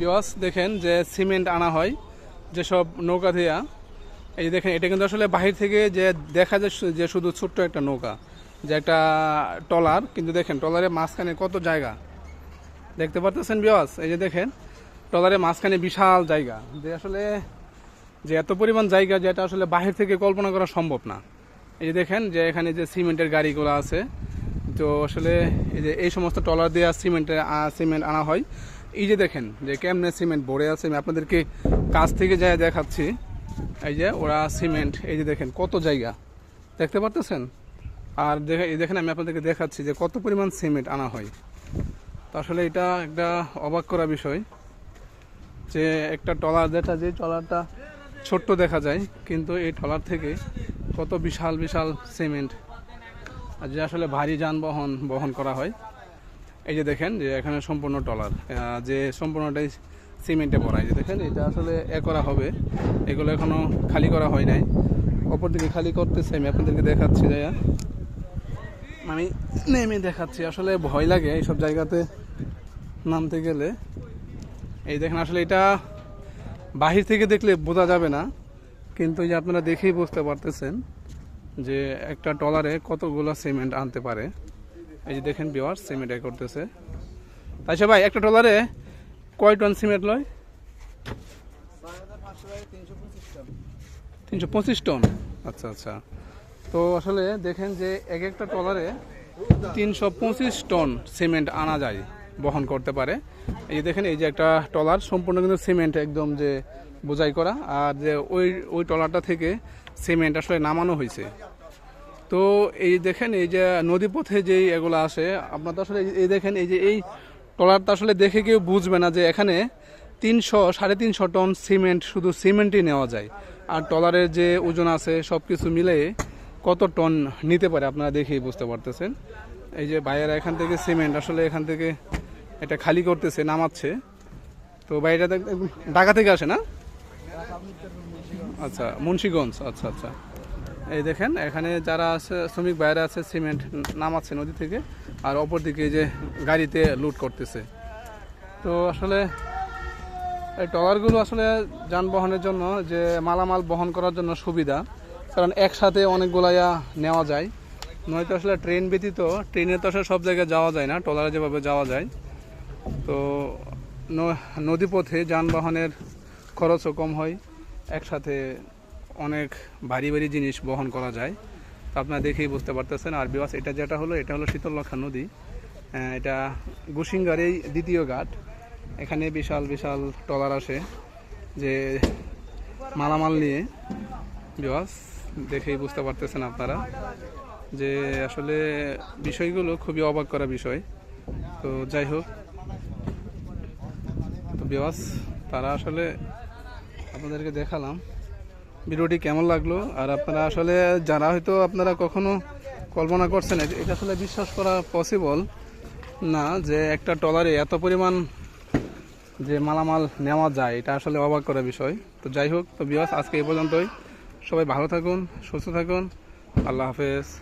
বিওয়াস দেখেন যে সিমেন্ট আনা হয় যেসব নৌকা দিয়া। এই যে দেখেন, এটা কিন্তু আসলে বাহির থেকে যে দেখা যায় যে শুধু ছোট্ট একটা নৌকা, যে একটা টলার কিন্তু দেখেন টলারের মাঝখানে কত জায়গা? দেখতে পারতেছেন বিওয়াস এই যে দেখেন টলারের মাঝখানে বিশাল জায়গা। যে আসলে যে এত পরিমাণ জায়গা যেটা আসলে বাহির থেকে কল্পনা করা সম্ভব না। এই যে দেখেন, যে এখানে যে সিমেন্টের গাড়িগুলো আছে, তো আসলে এই যে এই সমস্ত টলার দিয়ে সিমেন্টের সিমেন্ট আনা হয়। এই যে দেখেন, যে কেমনে সিমেন্ট ভরে আছে, আমি আপনাদেরকে কাছ থেকে যাই দেখাচ্ছি, এই যে ওরা সিমেন্ট, এই যে দেখেন কত জায়গা, দেখতে পারতেছেন? আর দেখে দেখেন, আমি আপনাদেরকে দেখাচ্ছি যে কত পরিমাণ সিমেন্ট আনা হয়। তো আসলে এটা একটা অবাক করা বিষয় যে একটা ট্রলার যেটা যে ট্রলারটা ছোট্ট দেখা যায়, কিন্তু এই ট্রলার থেকে কত বিশাল বিশাল সিমেন্ট। আর যে আসলে ভারী যানবাহন বহন করা হয় এই যে দেখেন যে এখানে সম্পূর্ণ ট্রলার আহ, যে সম্পূর্ণটাই সিমেন্টে ভরা। এই যে দেখেন এটা আসলে এ করা হবে। এগুলো এখনও খালি করা হয় নাই। অপর দিকে খালি করতেছে আমি আপনাদেরকে দেখাচ্ছি যাইয়া আমি নেমে দেখাচ্ছি। আসলে ভয় লাগে এইসব জায়গাতে নামতে গেলে। এই দেখেন আসলে এটা বাহির থেকে দেখলে বোঝা যাবে না। কিন্তু এই যে আপনারা দেখেই বুঝতে পারতেছেন যে একটা টলারে কতগুলো সিমেন্ট আনতে পারে। এই যে দেখেন বিওয়ার সিমেন্ট এ করতেছে। সে ভাই, একটা টলারে কয় টন সিমেন্ট লয়? তিনশো পঁচিশ টন। আচ্ছা আচ্ছা। তো আসলে দেখেন যে এক একটা টলারে তিনশো পঁচিশ টন সিমেন্ট আনা যায়, বহন করতে পারে। এই যে দেখেন, এই যে একটা টলার সম্পূর্ণ কিন্তু সিমেন্ট একদম যে বোঝাই করা। আর যে ওই ওই টলারটা থেকে সিমেন্ট আসলে নামানো হয়েছে। তো এই দেখেন, এই যে নদীপথে যেই এগুলো আসে, আপনার তো আসলে এই দেখেন, এই যে এই ট্রলারটা আসলে দেখে কেউ বুঝবে না যে এখানে তিনশো, সাড়ে তিনশো টন সিমেন্ট, শুধু সিমেন্টই নেওয়া যায়। আর ট্রলারের যে ওজন আছে সব কিছু মিলে কত টন নিতে পারে, আপনারা দেখেই বুঝতে পারতেছেন। এই যে বাইরে এখান থেকে সিমেন্ট আসলে এখান থেকে এটা খালি করতেছে, নামাচ্ছে। তো বাইরে ঢাকা থেকে আসে না? আচ্ছা মুন্সীগঞ্জ আচ্ছা আচ্ছা। এই দেখেন, এখানে যারা আছে, শ্রমিক বাইরে আছে, সিমেন্ট নামাচ্ছে নদী থেকে, আর অপর দিকে যে গাড়িতে লুট করতেছে। তো আসলে এই ট্রলারগুলো আসলে যানবাহনের জন্য যে মালামাল বহন করার জন্য সুবিধা, কারণ একসাথে অনেকগুলাইয়া নেওয়া যায়। নয়তো আসলে ট্রেন ব্যতীত, ট্রেনে তো আসলে সব জায়গায় যাওয়া যায় না, ট্রলারে যেভাবে যাওয়া যায়। তো নদীপথে যানবাহনের খরচও কম হয়, একসাথে অনেক ভারী ভারী জিনিস বহন করা যায়। তো আপনারা দেখেই বুঝতে পারতেছেন। আর বিবাস, এটা যেটা হলো, এটা হলো শীতলক্ষা নদী। এটা গুসিঙ্গার এই দ্বিতীয় ঘাট। এখানে বিশাল বিশাল ট্রলার আসে যে মালামাল নিয়ে। বিবাস, দেখেই বুঝতে পারতেছেন আপনারা যে আসলে বিষয়গুলো খুবই অবাক করা বিষয়। তো যাই হোক, তো বিবাস, তারা আসলে আপনাদেরকে দেখালাম ভিডিওটি কেমন লাগল? আর আপনারা আসলে যারা হয়তো আপনারা কখনো কল্পনা করছেন এটা- আসলে বিশ্বাস করা পসিবল না যে একটা টলারে এত পরিমাণ যে মালামাল নেওয়া যায়, এটা আসলে অবাক করা বিষয়। তো যাই হোক, তো বিয়াস আজকে এই পর্যন্তই। সবাই ভালো থাকুন, সুস্থ থাকুন। আল্লাহ হাফেজ।